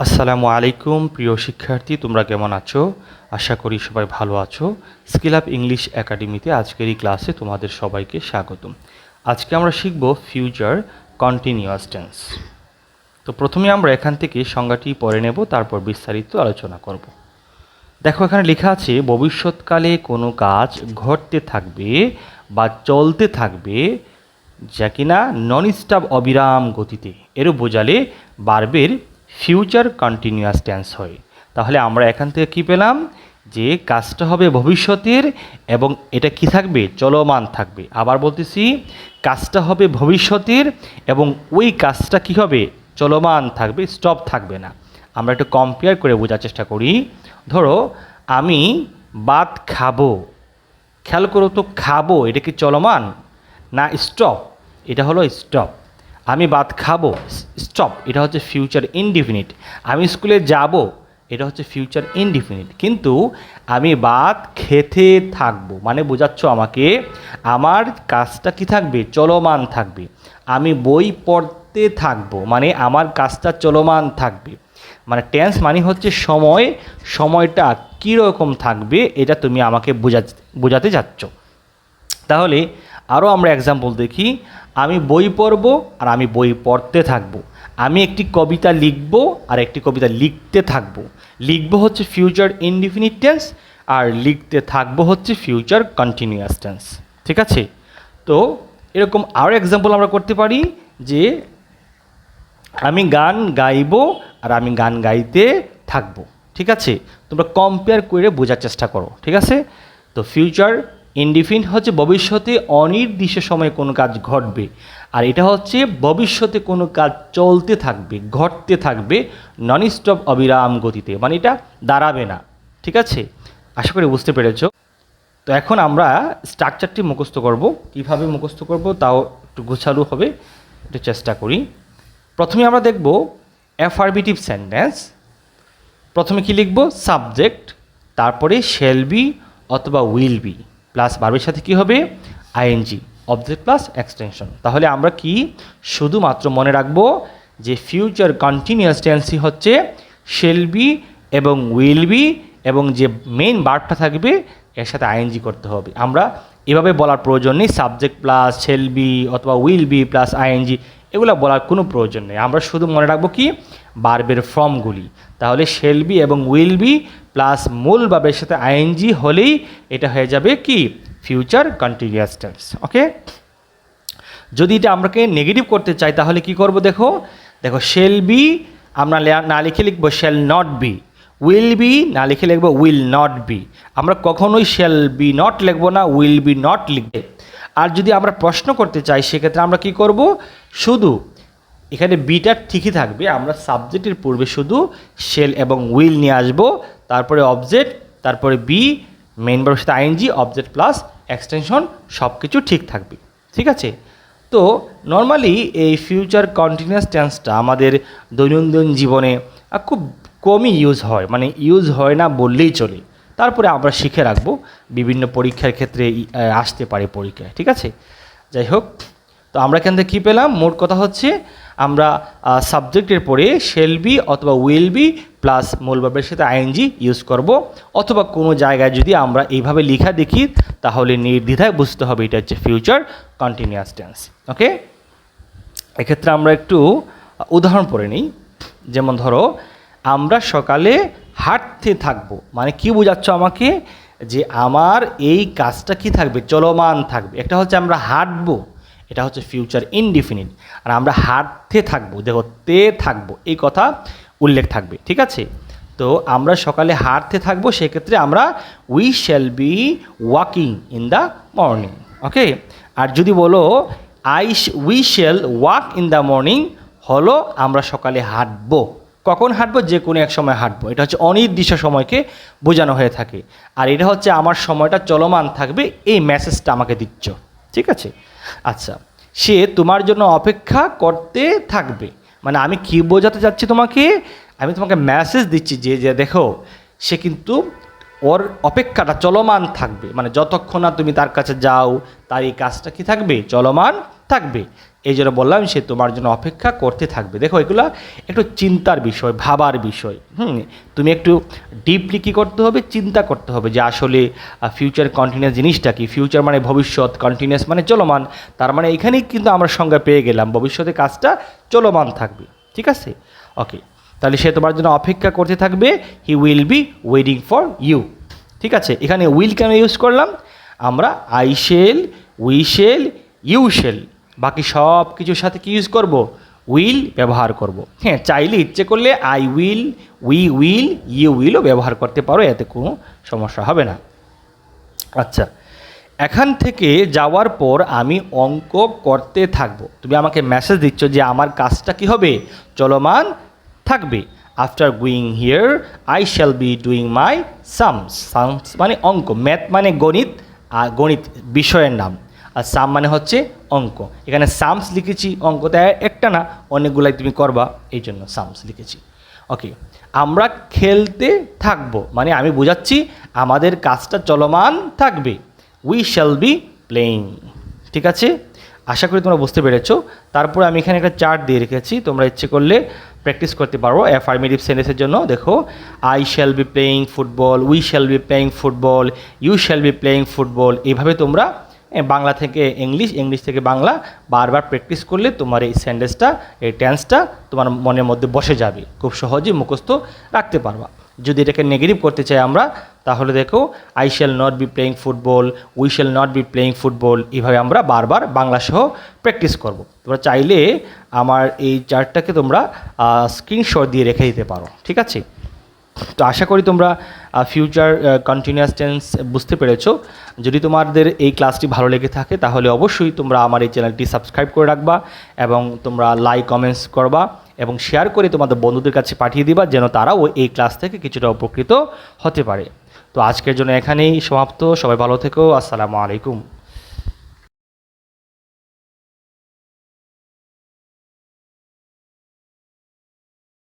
আসসালামু আলাইকুম, প্রিয় শিক্ষার্থী, তোমরা কেমন আছো? আশা করি সবাই ভালো আছো। স্কিল আপ ইংলিশ একাডেমিতে আজকের এই ক্লাসে তোমাদের সবাইকে স্বাগতম। আজকে আমরা শিখব ফিউচার কন্টিনিউয়াস টেন্স তো প্রথমে আমরা এখান থেকে সংজ্ঞাটি পড়ে নেব, তারপর বিস্তারিত আলোচনা করব। দেখো, এখানে লেখা আছে, ভবিষ্যৎকালে কোনো কাজ ঘটতে থাকবে বা চলতে থাকবে যা কিনা নন স্টপ অবিরাম গতিতে। এরও বোঝালে বার্বের ফিউচার কন্টিনিউয়াস টেন্স হয়। তাহলে আমরা এখান থেকে কী পেলাম? যে কাজটা হবে ভবিষ্যতের এবং এটা কি থাকবে? চলমান থাকবে। আবার বলতেছি, কাজটা হবে ভবিষ্যতের এবং ওই কাজটা কি হবে? চলমান থাকবে স্টপ থাকবে না। আমরা একটু কম্পেয়ার করে বোঝার চেষ্টা করি। ধরো, আমি ভাত খাব। খেয়াল করো তো, খাব, এটা কি চলমান? না স্টপ এটা হলো স্টপ আমি ভাত খাব স্টপ, এটা হচ্ছে ফিউচার ইনডিফিনিট আমি স্কুলে যাব, এটা হচ্ছে ফিউচার ইনডিফিনিট কিন্তু আমি ভাত খেতে থাকব মানে বোঝাচ্ছ আমাকে, আমার কাজটা কি থাকবে? চলমান থাকবে। আমি বই পড়তে থাকব মানে আমার কাজটা চলমান থাকবে। মানে টেন্স মানে হচ্ছে সময়, সময়টা কীরকম থাকবে, এটা তুমি আমাকে বোঝা, বোঝাতে যাচ্ছ তাহলে আরও আমরা এক্সাম্পল দেখি, আমি বই পড়ব আর আমি বই পড়তে থাকব। আমি একটি কবিতা লিখব আর একটি কবিতা লিখতে থাকব। লিখব হচ্ছে ফিউচার ইনডিফিনিট টেন্স আর লিখতে থাকব হচ্ছে ফিউচার কন্টিনিউয়াস টেন্স ঠিক আছে? তো এরকম আরও এক্সাম্পল আমরা করতে পারি যে আমি গান গাইবো আর আমি গান গাইতে থাকব। ঠিক আছে? তোমরা কম্পেয়ার করে বোঝার চেষ্টা করো। ঠিক আছে? তো ফিউচার ইনডিফিনিট হচ্ছে ভবিষ্যতে অনির্দিষ্ট সময়ে কোনো কাজ ঘটবে। আর এটা হচ্ছে ভবিষ্যতে কোনো কাজ চলতে থাকবে, ঘটতে থাকবে নন স্টপ অবিরাম গতিতে। মানে এটা দাঁড়াবে না। ঠিক আছে? আশা করি বুঝতে পেরেছ। তো এখন আমরা স্ট্রাকচারটি মুখস্থ করব। কীভাবে মুখস্থ করব তাও একটু গোছালো হবে, একটু চেষ্টা করি। প্রথমে আমরা দেখব অ্যাফার্মেটিভ সেন্টেন্স প্রথমে কি লিখব? সাবজেক্ট তারপরে শেল বি অথবা উইল বি প্লাস বার্বের সাথে কি হবে? আইএনজি অবজেক্ট প্লাস এক্সটেনশন তাহলে আমরা কি? শুধুমাত্র মনে রাখব যে ফিউচার কন্টিনিউয়াস টেন্সি হচ্ছে শেল বি এবং উইল বি এবং যে মেইন বার্বটা থাকবে, এর সাথে আইএনজি করতে হবে। আমরা এভাবে বলার প্রয়োজন নেই। সাবজেক্ট প্লাস শেল বি অথবা উইল বি প্লাস আইএনজি এগুলো বলার কোনো প্রয়োজন নেই। আমরা শুধু মনে রাখব কি? বার্বের ফর্মগুলি। তাহলে শেল বি এবং উইল বি প্লাস মূল বাবের সাথে আইএনজি হলেই এটা হয়ে যাবে কি? ফিউচার কন্টিনিউয়াস টেন্স ওকে যদি এটা আমরাকে নেগেটিভ করতে চাই, তাহলে কি করব দেখো? দেখো শেল বি আমরা না লিখে লিখব shall not be will be না লিখে লিখব উইল নট বি আমরা কখনোই শেল বি নট লিখব না উইল বি নট লিখবে। আর যদি আমরা প্রশ্ন করতে চাই, সেক্ষেত্রে আমরা কি করব? শুধু এখানে বিটা ঠিকই থাকবে, আমরা সাবজেক্টের পূর্বে শুধু শেল এবং উইল নিয়ে আসব, তারপরে অবজেক্ট তারপরে বি মেন বারের সাথে আইএনজি অবজেক্ট প্লাস এক্সটেনশন সব কিছু ঠিক থাকবে, ঠিক আছে? তো নর্মালি এই ফিউচার কন্টিনিউয়াস টেন্সটা আমাদের দৈনন্দিন জীবনে খুব কমই ইউজ হয় মানে ইউজ হয় না বললেই চলে, তারপরে আমরা শিখে রাখব, বিভিন্ন পরীক্ষার ক্ষেত্রে আসতে পারে পরীক্ষায়, ঠিক আছে? যাই হোক, তো আমরা এখান থেকে কী পেলাম? মোট কথা হচ্ছে আমরা সাবজেক্টের পরে শেল বি অথবা উইল বি প্লাস মূল সাথে আইএনজি ইউজ করব। অথবা কোনো জায়গায় যদি আমরা এইভাবে লিখা দেখি, তাহলে নির্দ্বিধায় বুঝতে হবে এটা হচ্ছে ফিউচার কন্টিনিউয়াস টেন্স ওকে এক্ষেত্রে আমরা একটু, উদাহরণ পড়ে নিই। যেমন ধরো, আমরা সকালে হাঁটতে থাকব। মানে কি বোঝাচ্ছ আমাকে? যে আমার এই কাজটা কি থাকবে? চলমান থাকবে। একটা হচ্ছে আমরা হাঁটবো। এটা হচ্ছে ফিউচার ইনডিফিনিট আর আমরা হাঁটতে থাকব, দেখো, তে থাকব, এই কথা উল্লেখ থাকবে, ঠিক আছে? তো আমরা সকালে হাঁটতে থাকব, সেক্ষেত্রে আমরা we shall be walking in the morning okay আর যদি বলো I we shall walk in the morning হলো আমরা সকালে হাঁটবো। কখন হাঁটবো? যে কোনো এক সময় হাঁটবো। এটা হচ্ছে অনির্দিষ্ট সময়কে বোঝানো হয়ে থাকে। আর এটা হচ্ছে আমার সময়টা চলমান থাকবে, এই মেসেজটা আমাকে দিচ্ছ, ঠিক আছে? আচ্ছা সে তোমার জন্য অপেক্ষা করতে থাকবে। মানে আমি কি বোঝাতে চাচ্ছি তোমাকে? আমি তোমাকে মেসেজ দিচ্ছি যে যে দেখো, সে কিন্তু ওর অপেক্ষাটা চলমান থাকবে। মানে যতক্ষণ না তুমি তার কাছে যাও, তার এই কাজটা কি থাকবে? চলমান থাকবে। এই জন্য বললাম সে তোমার জন্য অপেক্ষা করতে থাকবে। দেখো, এগুলো একটু চিন্তার বিষয়, ভাবার বিষয়। হুম, তুমি একটু ডিপলি কী করতে হবে? চিন্তা করতে হবে যে আসলে ফিউচার কন্টিনিউয়াস জিনিসটা কি? ফিউচার মানে ভবিষ্যৎ কন্টিনিউয়াস মানে চলমান। তার মানে এখানেই কিন্তু আমরা সংজ্ঞা পেয়ে গেলাম, ভবিষ্যতে কাজটা চলমান থাকবে। ঠিক আছে? ওকে তাহলে সে তোমার জন্য অপেক্ষা করতে থাকবে। He will be waiting for you ঠিক আছে? এখানে উইল কেন ইউজ করলাম? আমরা I shall we shall you shall বাকি সব কিছুর সাথে কি ইউজ করব? উইল ব্যবহার করব। হ্যাঁ চাইলে ইচ্ছে করলে I will we will you উইলও ব্যবহার করতে পারো, এতে কোনো সমস্যা হবে না। আচ্ছা এখান থেকে যাওয়ার পর আমি অঙ্ক করতে থাকব। তুমি আমাকে মেসেজ দিচ্ছ যে আমার কাজটা কি হবে? চলমান থাকবে। After going here I shall be doing my sums sums মানে অঙ্ক ম্যাথ মানে গণিত আর গণিত, বিষয়ের নাম। আর সাম মানে হচ্ছে অঙ্ক। এখানে সামস লিখেছি অঙ্কটা একটা না, অনেকগুলাই তুমি করবা এই জন্য সামস লিখেছি। ওকে আমরা খেলতে থাকব মানে আমি বোঝাচ্ছি আমাদের কাজটা চলমান থাকবে। উই শ্যাল বি প্লেইং ঠিক আছে? আশা করি তোমরা বুঝতে পেরেছ। তারপর আমি এখানে একটা চার্ট দিয়ে রেখেছি, তোমরা ইচ্ছে করলে প্র্যাকটিস করতে পারো অ্যাফার্মেটিভ সেন্টেন্সের জন্য। দেখো I shall be playing football we shall be playing football you shall be playing football এইভাবে তোমরা বাংলা থেকে ইংলিশ ইংলিশ থেকে বাংলা বারবার প্র্যাকটিস করলে তোমার এই সেন্টেন্সটা এই টেন্সটা তোমার মনের মধ্যে বসে যাবে। খুব সহজেই মুখস্থ রাখতে পারবা। যদি এটাকে নেগেটিভ করতে চাই আমরা, তাহলে দেখো I shall not be playing football we shall not be playing football এইভাবে আমরা বারবার বাংলা সহ প্র্যাকটিস করব। তোমরা চাইলে আমার এই চার্টটাকে তোমরা স্ক্রিনশট দিয়ে রেখে দিতে পারো। ঠিক আছে? তো আশা করি তোমরা ফিউচার কন্টিনিউয়াস টেন্স বুঝতে পেরেছ। যদি তোমাদের এই ক্লাসটি ভালো লেগে থাকে, তাহলে অবশ্যই তোমরা আমার এই চ্যানেলটি সাবস্ক্রাইব করে রাখবা এবং তোমরা লাইক কমেন্টস করবা এবং শেয়ার করে তোমাদের বন্ধুদের কাছে পাঠিয়ে দিবা, যেন তারাও এই ক্লাস থেকে কিছুটা উপকৃত হতে পারে। তো আজকের জন্য এখানেই সমাপ্ত। সবাই ভালো থেকো। আসসালামু আলাইকুম।